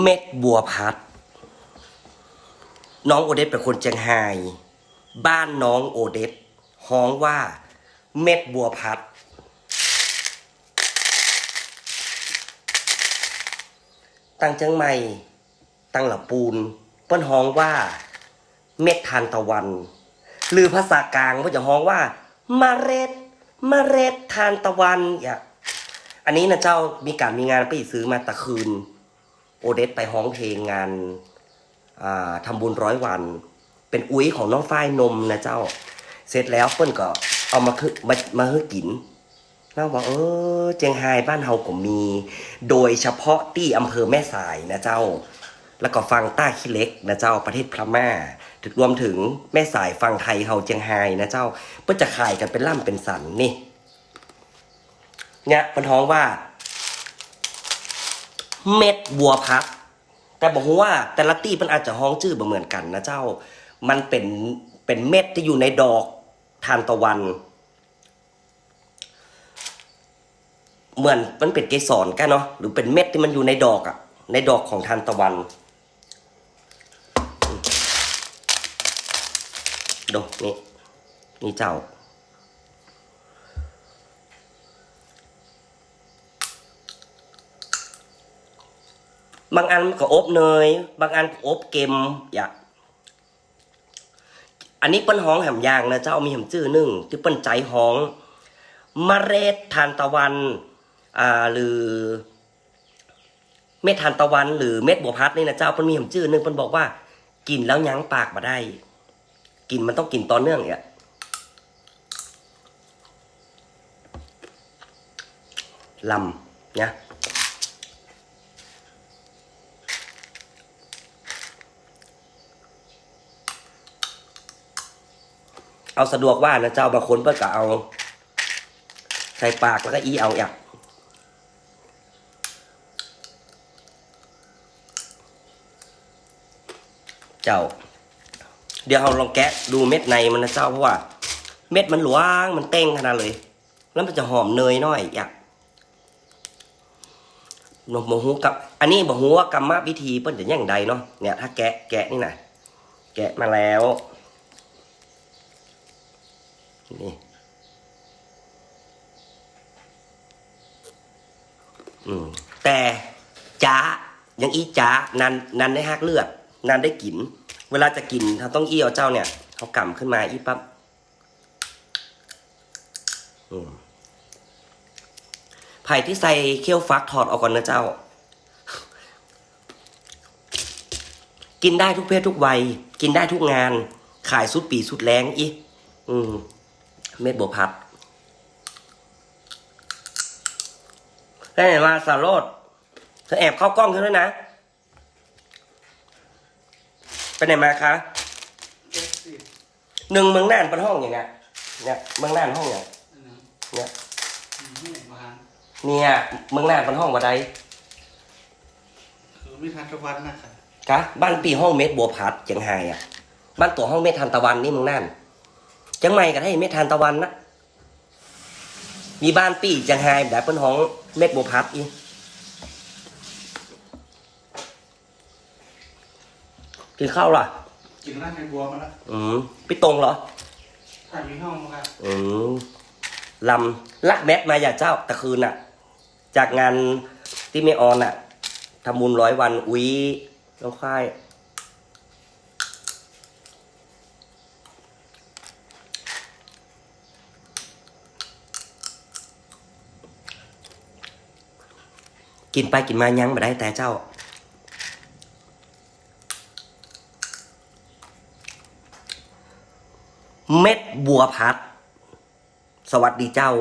เม็ดบัวพัด น้องโอเดสเป็นคนเจียงไฮ้บ้านน้องโอเดสฮ้องว่า เม็ดบัวพัด ตั้งเจียงใหม่ ตั้งหลับปูน เปิ้นฮ้องว่า เม็ดทานตะวัน หรือภาษากลางก็จะฮ้องว่าเร็ดเร็ดทานตะวันอย่าอันนี้นะเจ้ามีการมีงานไปซื้อมาตะคืน โอเดสไปฮ้องเพลงงานาทำบุญร้อยวัน เป็นอุ้ยของน้องฝ้ายนมนะเจ้า เสร็จแล้วเปิ้นก็เอามาคือมามาให้กินเราบอกเออเจียงไฮ้บ้านเฮาก็มี โดยเฉพาะที่อำเภอแม่สายนะเจ้า แล้วก็ฟังต้าขี้เล็กนะเจ้าประเทศพม่าถึงรวมถึงแม่สายฟังไทยเฮาเจียงไฮ้นะเจ้าเพื่อจะขายกันเป็นล่ำเป็นสันนี่เนี่ยมันท้องว่า เม็ดบัวพัดแต่บอกว่าแต่ละตีมันอาจจะห้องชื่อบ่เหมือนกันนะเจ้า มันเป็นเป็นเม็ดที่อยู่ในดอกทานตะวัน เหมือนมันเป็นเกสรกันเนาะหรือเป็นเม็ดที่มันอยู่ในดอกอะในดอกของทานตะวันดูนี่นี่เจ้า บางอันก็อบเนย บางอันก็อบเกมอย่าอันนี้เปิ้นห้องแหมยางนะเจ้ามีแหมจื้อหนึ่งที่เปิ้นใจห้องมเมล็ดทานตะวันอ่าหรือ เม็ดทานตะวัน หรือเม็ดบัวพัดนี่นะเจ้าเปิ้นมีแหมจื้อหนึ่งเปิ้นบอกว่า กินแล้วยั้งปากมาได้ กินมันต้องกินต่อเนื่องเนี่ยลำเนี่ย เอาสะดวกว่านะเจ้าบางคนเพื่อก็เอา ใส่ปากแล้วก็อีเอาอย่างเจ้า เดี๋ยวเราลองแกะดูเม็ดในมันนะเจ้าเพราะว่า เม็ดมันหลวงมันเต้งขนาดเลย แล้วมันจะหอมเนยน่อยอยากนมโมหูกับ อันนี้บอกหูว่ากรรมวิธีเปิ้นจะอย่างใดเนาะเนี่ยถ้าแกะแกะนี่นะแกะมาแล้ว นี่อืมแต่จ้ายังอีจ้านันนันได้ฮักเลือดนันได้กลิ่นเวลาจะกินเขาต้องอี้เอาเจ้าเนี่ยเขากำขึ้นมาอีปั๊บอืมไผ่ที่ใส่เคี่ยวฟักถอดออกก่อนนะเจ้า กินได้ทุกเพศทุกวัย กินได้ทุกงาน ขายสุดปีสุดแรงอีอืม เม็ดบัวพัดได้ไหนมาสารโรดเธอแอบเข้ากล้องฉันด้วยนะ ไปไหนมาคะหนึ่งเมืองน่านเป็นห้องอย่างเงี้ยเนี่ยเมืองน่านห้องอย่างเนี่ยเนี่ยเมืองน่านเป็นห้องบันไดคือไม่ทันตะวันนะครับกะบ้านปีห้องเม็ดบัวพัดเจียงไฮ้อะ บ้านตัวห้องเม็ดทานตะวันนี่เมืองน่านเจังไม่ก็ได้เม็ดทานตะวันนะมีบ้านปีเจียงไฮ้แบบเป็นห้องเม็ดบัวพัดอีกินข้าวเหรอกินร้านในบัวมาแล้วอืมพี่ตรงเหรอถ่ายมีห้องมาครับอืมลำลักแม็กมาอย่าเจ้าตะคืนน่ะ จากงานที่ไม่ออนน่ะทำบุญร้อยวันอุ้ยแล้วค่าย กินไปกินมายังมาได้แต่เจ้า เม็ดบัวพัด สวัสดีเจ้า